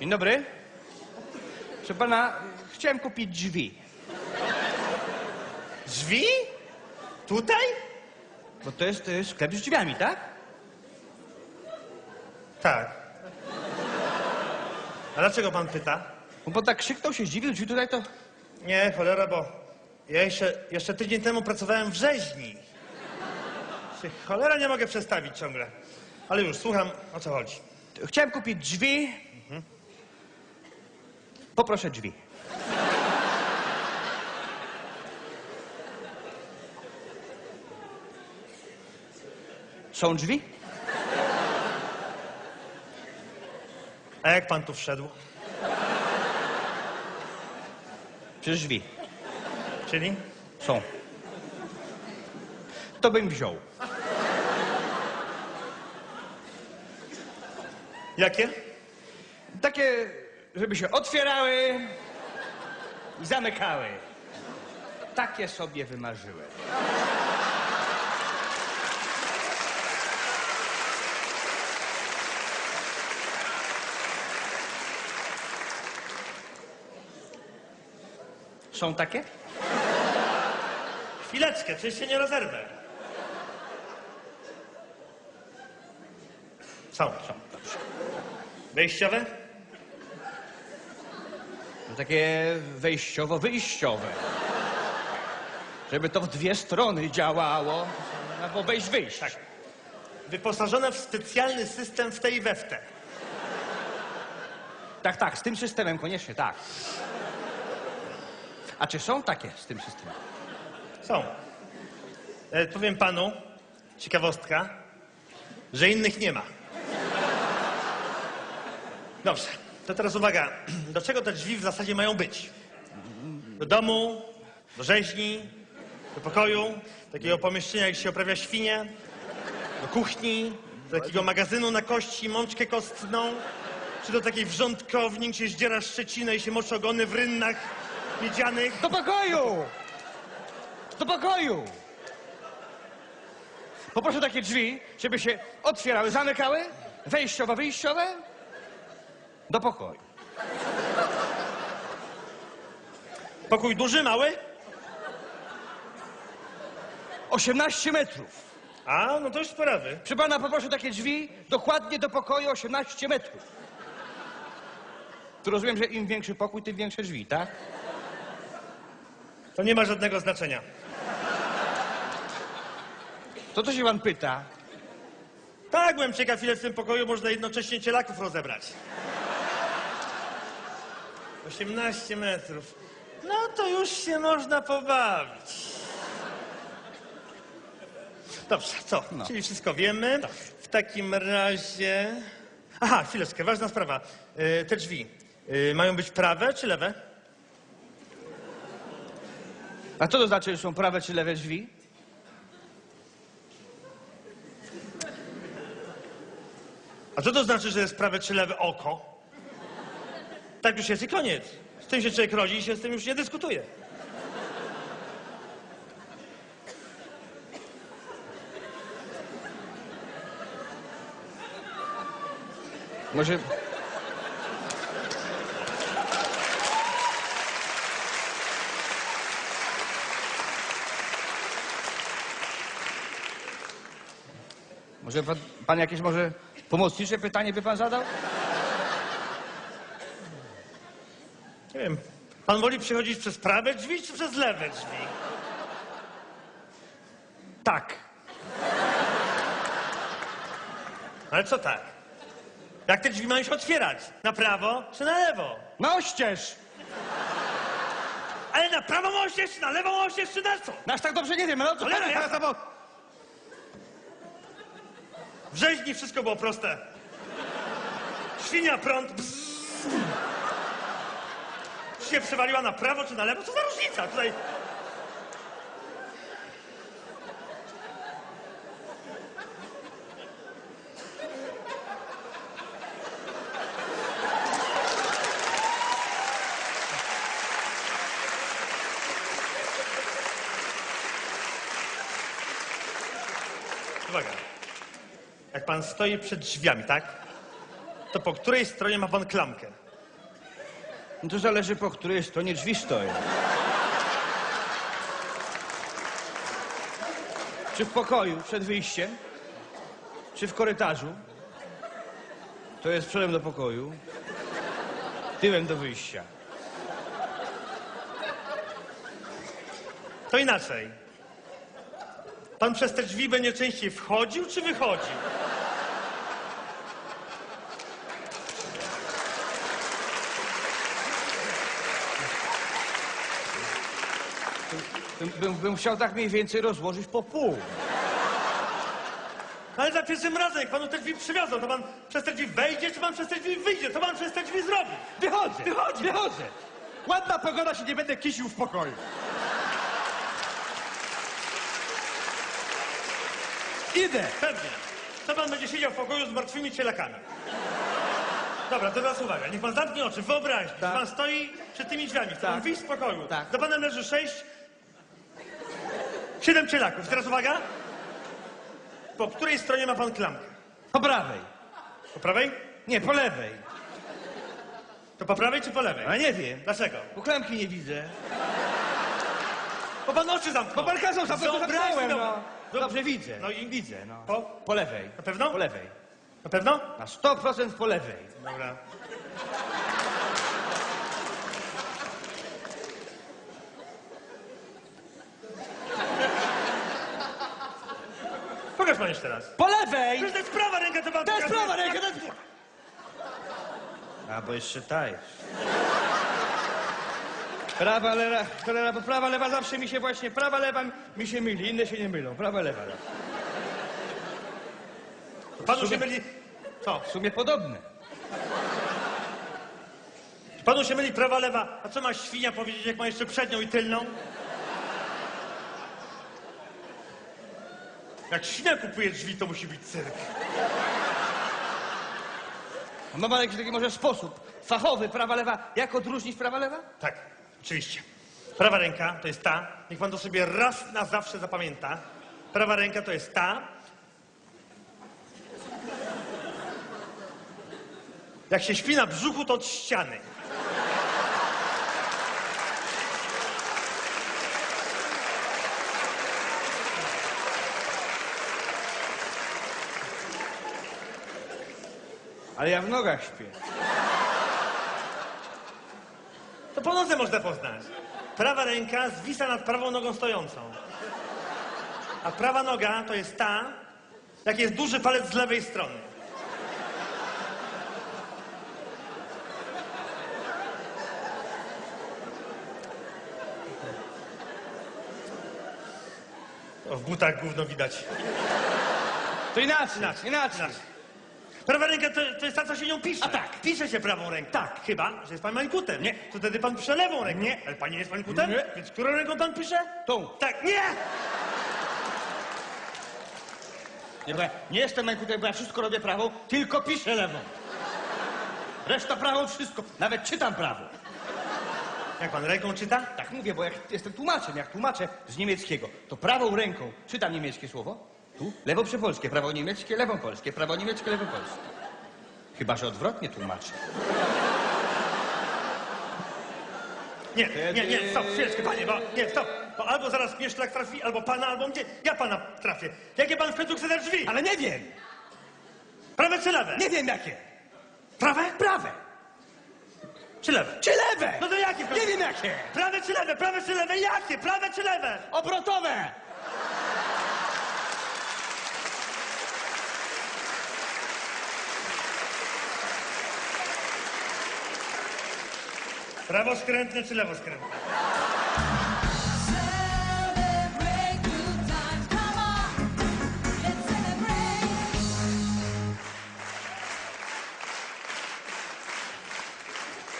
Dzień dobry. Proszę pana, chciałem kupić drzwi. Drzwi? Tutaj? Bo to jest y, sklep z drzwiami, tak? Tak. A dlaczego pan pyta? No bo tak krzyknął się, zdziwił, drzwi tutaj to... Nie, cholera, bo ja jeszcze, jeszcze tydzień temu pracowałem w rzeźni. Się cholera nie mogę przestawić ciągle. Ale już, słucham, o co chodzi. Chciałem kupić drzwi. Poproszę drzwi. Są drzwi? A jak pan tu wszedł? Przez drzwi. Czyli? Są. To bym wziął. Jakie? Takie, żeby się otwierały i zamykały. Takie sobie wymarzyłem. Są takie? Chwileczkę, przecież się nie rozerwę. Są. Są, dobrze. Wejściowe? Takie wejściowo-wyjściowe. Żeby to w dwie strony działało, albo wejść, wyjść. Tak. Wyposażone w specjalny system w tej i we w te. Tak, tak, z tym systemem koniecznie, tak. A czy są takie z tym systemem? Są. E, powiem panu, ciekawostka, że innych nie ma. Dobrze, to teraz uwaga. Do czego te drzwi w zasadzie mają być? Do domu, do rzeźni, do pokoju, takiego pomieszczenia, gdzie się oprawia świnie, do kuchni, do takiego magazynu na kości, mączkę kostną, czy do takiej wrzątkowni, gdzie się zdziera szczecinę i się moczy ogony w rynnach miedzianych. Do pokoju! Do pokoju! Poproszę takie drzwi, żeby się otwierały, zamykały, wejściowe, wyjściowe. Do pokoju. Pokój duży, mały? 18 metrów. A, no to już sprawy. Proszę pana, poproszę takie drzwi dokładnie do pokoju 18 metrów. Tu rozumiem, że im większy pokój, tym większe drzwi, tak? To nie ma żadnego znaczenia. To co się pan pyta? Tak, byłem ciekaw, ile w tym pokoju można jednocześnie cielaków rozebrać. 18 metrów. No to już się można pobawić. Dobrze, co? No. Czyli wszystko wiemy. W takim razie... Aha, chwileczkę, ważna sprawa. Y, te drzwi y, mają być prawe czy lewe? A co to znaczy, że są prawe czy lewe drzwi? A co to znaczy, że jest prawe czy lewe oko? Tak już jest i koniec. Z tym się człowiek rodzi i się z tym już nie dyskutuje. Może... Może pan, pan jakieś może pomocnicze pytanie by pan zadał? Nie wiem, pan woli przychodzić przez prawe drzwi czy przez lewe drzwi? Tak. Ale co tak? Jak te drzwi mają się otwierać? Na prawo czy na lewo? Na oścież! Ale na prawo oścież, czy na lewą oścież, czy na co? Nasz tak dobrze nie wiem, no co Cholera pan- jasna, bo... W rzeźni wszystko było proste. Świnia prąd. Bzz. Się przewaliła na prawo czy na lewo? Co za różnica? Tutaj Uwaga. Jak pan stoi przed drzwiami, tak? To po której stronie ma pan klamkę? No to zależy po której stronie drzwi stoją. Czy w pokoju przed wyjściem? Czy w korytarzu? To jest przodem do pokoju, tyłem do wyjścia. To inaczej. Pan przez te drzwi będzie częściej wchodził czy wychodził? Bym, bym, bym chciał tak mniej więcej rozłożyć po pół. Ale za pierwszym razem, jak panu te drzwi przywiozą, to pan przez te drzwi wejdzie, czy pan przez te drzwi wyjdzie? Co pan przez te drzwi zrobi? Wychodzę, Wychodzi. wychodzę. Ładna pogoda się nie będę kisił w pokoju. Idę. Pewnie. To pan będzie siedział w pokoju z martwymi cielakami. Dobra, to teraz uwaga. Niech pan zamknie oczy. Wyobraźcie, że Tak. pan stoi przed tymi drzwiami. Chce pan Tak. wyjść z pokoju. Tak. Za panem leży sześć... Siedem cielaków. Teraz uwaga. Po której stronie ma pan klamkę? Po prawej. Po prawej? Nie, po lewej. To po prawej czy po lewej? A nie wiem. Dlaczego? Bo klamki nie widzę. Bo pan oczy zamknął. Bo parkazą za Wyobraź zamknąłem, sobie- no. Dobrze widzę. No i? Widzę, no. Po? Po lewej. Na pewno? Po lewej. Na pewno? Na 100% po lewej. Dobra. Po lewej! Przecież to jest prawa ręka, to pan To jest pokazuje. prawa ręka, to jest... A, bo jeszcze ta jest. Prawa, lewa, cholera, bo prawa, lewa zawsze mi się właśnie, prawa, lewa mi się myli, inne się nie mylą. Prawa, lewa. Panu się myli... Co? W sumie podobne. Panu się myli prawa, lewa. A co ma świnia powiedzieć, jak ma jeszcze przednią i tylną? Jak świnia kupuje drzwi, to musi być cyrk. A Ma pan jakiś taki może sposób fachowy, prawa, lewa, jak odróżnić prawa, lewa? Tak, oczywiście. Prawa ręka to jest ta, niech pan to sobie raz na zawsze zapamięta. Prawa ręka to jest ta. Jak się śpi na brzuchu, to od ściany. Ale ja w nogach śpię. To po nodze można poznać. Prawa ręka zwisa nad prawą nogą stojącą. A prawa noga to jest ta, jak jest duży palec z lewej strony. O, w butach gówno widać. To inaczej, inaczej, inaczej. Prawa ręka to, to jest ta, co się nią pisze. A tak. Pisze się prawą ręką. Tak. Chyba, że jest pan mańkutem. Nie. To wtedy pan pisze lewą ręką. Nie. Ale pan nie jest mańkutem? Nie. Więc którą ręką pan pisze? Tą. Tak. Nie! Nie, bo ja nie jestem najkutem, bo ja wszystko robię prawą, tylko piszę lewą. Reszta prawą, wszystko. Nawet czytam prawo. Jak pan ręką czyta? Tak mówię, bo jak jestem tłumaczem, jak tłumaczę z niemieckiego, to prawą ręką czytam niemieckie słowo, tu lewo przepolskie, prawo niemieckie, lewo polskie, prawo niemieckie, lewo polskie. Chyba, że odwrotnie tłumaczę. Nie, nie, nie, stop, chwileczkę, panie, bo, nie, stop. Bo albo zaraz mnie szlak trafi, albo pana, albo mnie. Ja pana trafię. Jakie pan w końcu chce drzwi? Ale nie wiem, Prawe czy lewe? nie wiem jakie. Prawe? Prawe Czy lewe? czy lewe? No to jakie? w końcu? Nie wiem jakie. Prawe czy lewe? Prawe czy lewe? Jakie? Prawe czy lewe? Obrotowe. Pravoskrent, neči levoskrent.